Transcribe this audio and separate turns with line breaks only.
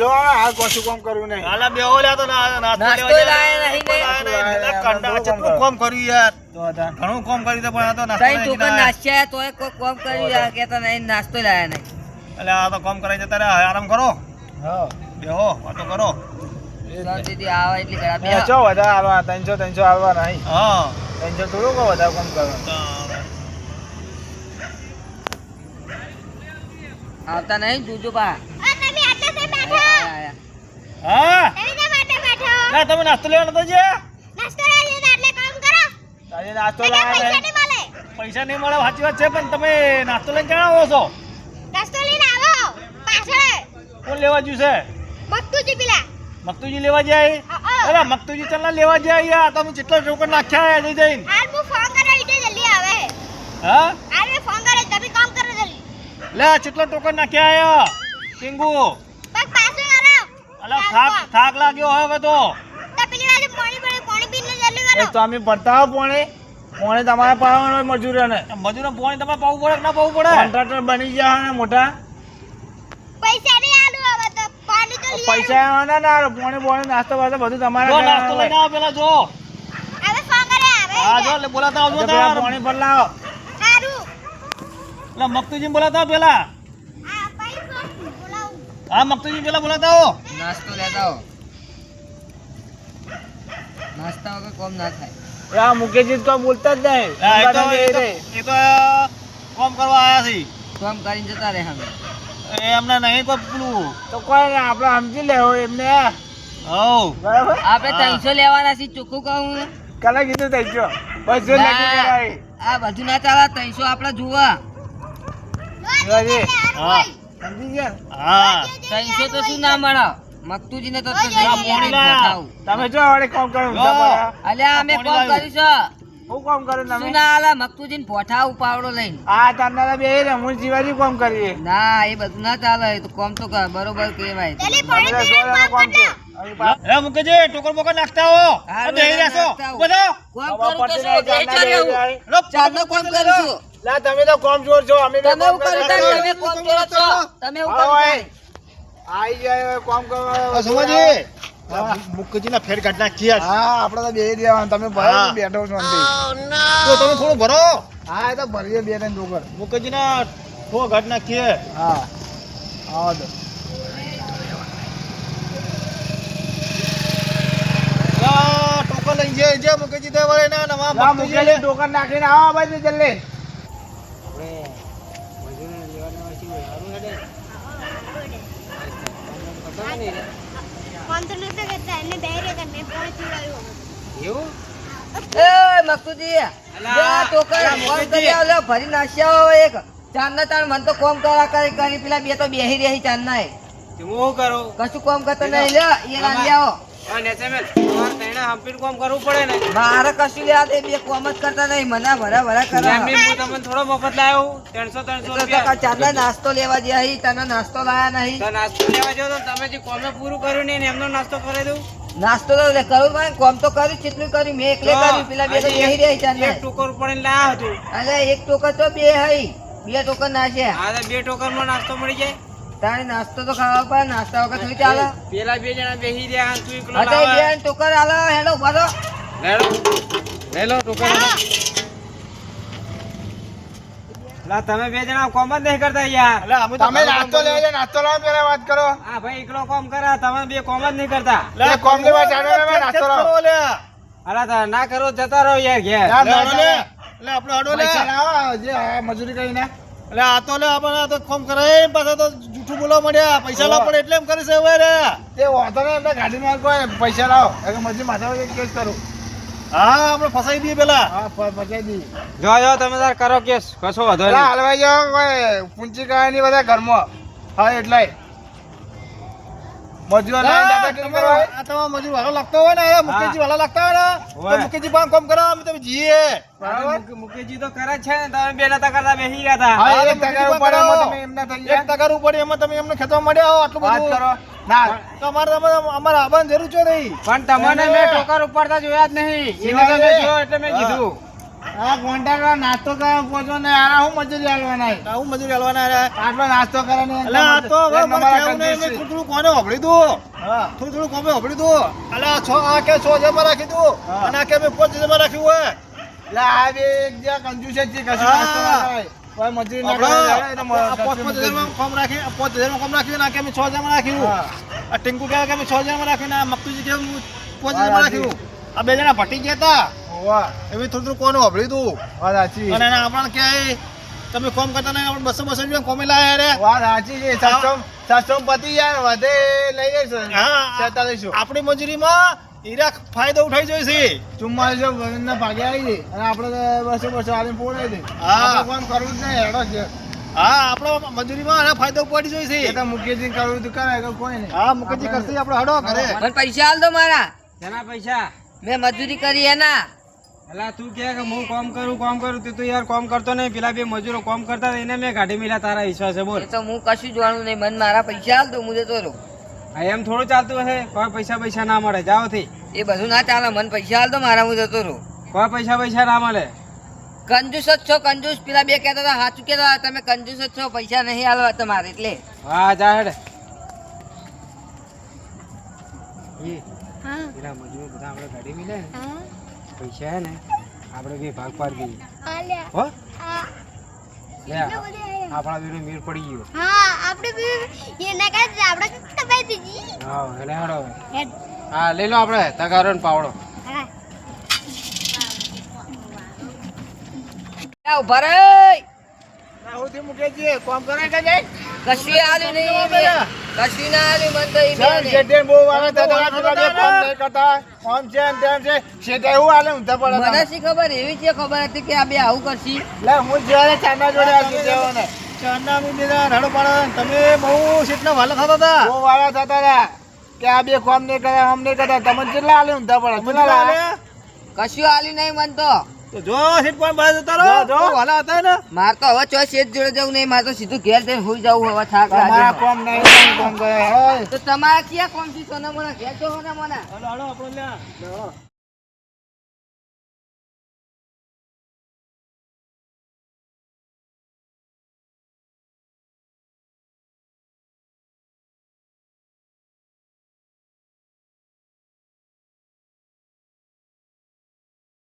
મેલો આ કશું કામ કર્યું નહીં.
હાલા બેહો લ્યા તો ના- નાસ્તો
લાયા નહીં
નહીં. કંટાળા. કેટલું કોમ કર્યું યાર. ઘણું કોમ કર્યું તો પણ આ તો નાસ્તો
તઈ
તું પણ.
નાસ્યા તોય કોઈ કોમ યાર કે તો નહીં નાસ્તો લાયા નહીં.
એટલે આ તો કોમ કરાઈ જતા રહ્યા. આરામ કરો.
હા.
બેહો વાતો કરો.
એ જ
આવા એટલી બેહો.
ચો વધારે આવવા ત્રણસો ત્રણસો આવવા નહીં.
હા.
ત્રણસો થોડું વધારે કામ કરવાનું
આવતા નહીં જોજો પા
હા? ના તમે નાસ્તો લેવાનો તો જે
નાસ્તો લાવ્યા
પૈસા નહીં મળે. સાચી વાત છે પણ તમે નાસ્તો લઈને ક્યાં આવો છો? કોણ લેવા જ્યું છે? મકતુજી લેવા જાય અરે મકતુજી ચાલના લેવા જાય યાર તમે કેટલા ટોકન નાખ્યા જઈ જઈને. હા લે આ કેટલા ટોકન નાખ્યા આયા? ટીંગુ અલા થાક થાક લાગ્યો હવે તો.
એ તો અમે ભરતા હો પોણે. પોણે તમારે પાડવાનો હોય મજૂરોને.
મજૂરને પોણી તમારે પાવું પડે કે ના પાવું પડે?
કોન્ટ્રાક્ટર બની ગયા ને મોટા.
પૈસા નહીં આલુ હવે તો પાણી તો
પૈસા આવવાના ના પોણે પોણે નાસ્તો વાસ્તો બધું તમારે
જો નાસ્તો લઈને આવો પેલા જો.
હવે કરે આવે
હા જો એટલે બોલાતા આવજો તાર.
પોણે પર લાવો.
સારું
એટલે મક્તુજી બોલાતા પેલા.
આ ભાઈ બોલાવું.
હા મક્તુજી પેલા બોલાતા આવો.
નાસ્તો લેતા હો નાસ્તા વગર કોમ ના થાય.
એ આ મુકેશજી તો બોલતા જ નહીં.
એ તો કોમ કરવા આયા છે.
કોમ કરીને જતા રહે અમે.
એ એમને નહીં કોઈ પેલું
તો કોઈ આપણે સમજી લેવો એમને.
હવ.
બરાબર?
આપણે ત્રણસો લેવાના છે ચોખ્ખું કહું
કલા કીધું ત્રણસો? બસો
આ બધું ના ચાલે ત્રણસો આપણે જોવા.
સમજી ગયા?
હા.
ત્રણસો તો શું ના મળે? મકતુજી ને તો.
તમે જો વળી કામ કરો
અલ્યા અમે કોમ? કરીશું
હું કામ કરું તમે?
ના આલે મકતુજી ને પોઠા ઉપાવડો લઈને.
આ તારના બે ને હું શિવાજી કામ કરીએ.
ના એ બધું ના ચાલે એ તો કોમ તો કર બરોબર કહેવાય.
તમે
પાણી
સોળાનું કામ. હવે
મુકેજી ટોકર બોકર નાખતા હો. રહેશો
કોમ કરું તો શું? કોમ
તમે તો કામ ચોર છો અમે
તમે
કામ
કરો. તમે કોમ કરો તમે કરો. તાર.
આઈ જાય કામ કરવા.
સમજી
હા.
ફેર કાઢ નાખ્યા
હા આપણે તો બે દેવાનું તમે ભરો બેઠો છો
તો તમે થોડું ભરો.
હા એ તો ભરીએ બે ત્રણ ડોકર
મુકેજી ના થો કાઢ નાખીએ.
હા આવો તો.
આ ટોકર લઈને જે જે મુકેજી દે વળે ના નવા
મુકેલી ડોકર નાખીને આવો ભાઈ જલ્દી.
ફોન તો નતો કરતા એને બે રે મેં પાણી પીવડાવ્યું
એ મકતુજી જે આ ટોકર કોમ કરી આવો, લે, ભરી નાખ્યા હોય એક. ચાંદના તાણ મને તો કોમ કરા કરી કરી પેલા બે તો બેહી રહી ચાંદના એ.
હું કરું?
કશું કોમ કરતો નહીં લે એ રાંધી આવો. મારે કશું લે આ બે કોમ જ કરતા નહીં મને ભરા ભરા કરા.
થોડો મફત લાવ્યો ત્રણસો ત્રણસો
એટલે તો નાસ્તો લેવા ગયા તને નાસ્તો લાયા નહીં.
નાસ્તો લેવા જાવ તો તમે જે કોમે પૂરું કર્યું નહીં એમનો નાસ્તો કરી દઉં.
નાસ્તો તો લે કરું પણ કોમ તો કર્યું કેટલું કર્યું મેં એકલે કર્યું પેલા બે તો બેહી રહી એક
ટોકર ઉપાડીને લાયા હતું.
અરે એક ટોકર તો બે હઈ બે ટોકર છે.
આ બે ટોકરમાં નાસ્તો મળી જાય.
તારે નાસ્તો તો ખાવા પડે નાસ્તા વગર થોડી ચાલે.
પેલા બે જણા બેહી રહ્યા તું એકલો
હા તો એ ટોકર આલો હેડો ઊભા રહો.
લેડો લેલો ટોકર. લા તમે બે જણા કોમ જ નહીં કરતા યાર.
એટલે અમે
તમે નાસ્તો લેવા જાય નાસ્તો લાવો પેલા વાત કરો. હા ભાઈ એકલો કોમ કરે તમે બે કોમ જ નહીં કરતા.
લે,
કોમ લેવા ચાલો નાસ્તો લાવો.
લે.
અલા તા ના કરો જતા રહો યાર ઘેર.
લે, હડો લે. લે, આપણે હડો લે.
પૈસા લાવો જે મજૂરી કરીને.
એટલે આ તો લે આપણે આ તો કોમ કરે પાછા તો જૂઠું બોલવા મળ્યા પૈસા લાવ પડે એટલે એમ કરે છે હવે રે.
તે વાંધો નહીં એમને ગાડીમાં કોઈ પૈસા લાવો. એટલે મજૂરી માથા કેસ કરું.
હા આપણે ફસાઈ દઈએ પેલા.
હા ફસાઈ દઈએ. જો જો તમે તાર કરો કેસ. કશો વાંધો નહીં. હલવાઈ જાઓ કોઈ પૂંચી કાયા બધા ઘરમાં. હા એટલે. મજૂર
આ તમારા મજૂર વાળો લાગતો હોય ને આ મુકેશજી વાળા લાગતા હોય ને તો મુકેશજી કામ કરો અમે તમે જઈએ
મુકેશજી તો કરે છે ને તમે બે નતા કરતા બેસી ગયા હતા.
હા, એક ટકા ઉપર એમાં
તમે એમના થઈ
એક ટકા ઉપર એમાં તમે એમને ખેતવા મળ્યા હો આટલું બધું.
કરો. ના.
તો અમારે તમારે- અમારા આવવાની જરૂર છે નહીં.
પણ તમને મેં ટોકર ઉપાડતા જોયા જ નહીં. જો એટલે મેં કીધું. આ કોન્ટ્રાક્ટર નાસ્તો કરવા પહોંચો ને આરા હું મજૂરી આલવાના છે?
મજૂરી હાલવાના રે
આટલો નાસ્તો કરે ને
અલે આ તો હવે મને
નંબર
કહેવું નહીં, મેં
કંજૂસી.
થોડું થોડું કોને હોભળી દઉં?
હા.
થોડું થોડું કોમે હોભળી અલે આ છ આ કે છ હજારમાં રાખી અને આ કે મેં પાંચ હજારમાં રાખ્યું હોય?
એટલે આ બે એક જે કંજૂસ છે કશું. નાસ્તો ના કોઈ મજૂરી ના કરે,
આ
એટલે
પાંચ પાંચ હજારમાં કોમ રાખી આ હજારમાં કોમ રાખ્યું ને આ કે મેં છ હજારમાં રાખ્યું? આ ટિંકુ કે મેં છ હજારમાં રાખ્યું ને આ મકતુજી કે હું
પાંચમાં
રાખ્યું? આ બે જણા ભટી ગયા હતા
હોવા.
એવી થોડું થોડું કોને
વાત સાચી.
અને આપણને તમે કોમ કરતા નહીં આપણે બસો બસો રૂપિયા કોમે લાયા રે.
વાત સાચી છે. સાતસો સાતસો પતી જાય વધે લઈ જઈશું.
હા. આપણી મજૂરીમાં ઈરાક ફાયદો ઉઠાઈ જોઈએ છે.
ચુમ્માલીસો વજનના ભાગે આવી છે. અને આપણે બસો બસો આલીને પોળાઈ દે
હા.
કામ કરવું જ નહીં હેડો છે
હા આપણો મજૂરીમાં આને ફાયદો પડી જોઈએ
એ
છે
તો મુકેશજી કરવું તો કરે કોઈ નહીં.
હા મુકેશજી કરશે આપણે હડો કરે
મને પૈસા હાલ દો મારા.
પૈસા?
મેં મજૂરી કરી એના.
એલા તું કે કે હું કોમ કરું કોમ કરું? તું તો યાર કોમ કરતો નહીં. પેલા બે મજૂરો કોમ કરતા હતા એને મેં કાઢી મિલા તારા વિશ્વાસે બોલ.
તો હું કશું જોવાનું નહીં. મને મારા પૈસા આલ દો હું જતો રહું.
હા એમ થોડું ચાલતું હશે? કોઈ પૈસા પૈસા ના મળે. જાઓ થી.
એ બધું ના ચાલે. મન પૈસા આલ દો મારા હું જતો રહું.
કોઈ પૈસા પૈસા ના મળે.
કંજૂસ જ છો કંજૂસ. પેલા બે કહેતા હતા સાચું કહેતા હતા તમે કંજૂસ જ છો પૈસા નહીં આલવા તમારે એટલે.
હા જા હેડ.
હા.
પેલા મજૂરો બધા આપણે કાઢી મિલે
હા.
પૈસા હે ને આપણે બે ભાગ પાડી દઈએ હો?
હા
લે. આપણા બેનો મેળ પડી ગયો.
હા આપણે બી એના કારણે આપણે દબાઈ દીધી?
હા એટલે હેડો હા લઈ લો આપણે તગારો ને પાવડો.
ઊભા રે
કામ કરે કે જાય
કશું આલ્યું નહીં. કશું ના આલ્યું મને તો એ બેને.
શેઠે બહુ વાળા થતા હતા, પેલા બે નહીં કરતા. આમ છે ને તેમ છે. શેઠે એવું હાલે ઊંધા પડે
મને
તમે.
શી ખબર એવી છે ખબર હતી કે આ બે આવું કરશી
લે, હું જ્યારે ચાંદા જોડે આવી ગયો ને.
ચાંદા મી બેદા રડો પાડો તમે બહુ શેઠના વાલા થતા હતા
બહુ વાળા થતા હતા કે આ બે કામ નહીં કરે આમ નહીં કરતા તમને કેટલા હાલે ઊંધા પડે કેટલા?
કશું આલ્યું નહીં મને તો
જો શેઠ કોઈ બસ જતા
જો, જો.
વાલા હતા ને.
માર તો હવે ચો શેઠ જોડે જવું નહીં માર તો સીધું ઘેર જઈને હોઈ જવું હવે થાક
તમારા
લાગે.
કામ નહીં કોમ
તો તમારા ક્યાં કોમથી સોના મને ઘેર તો ને મને
હલો હલો આપણે લ્યા.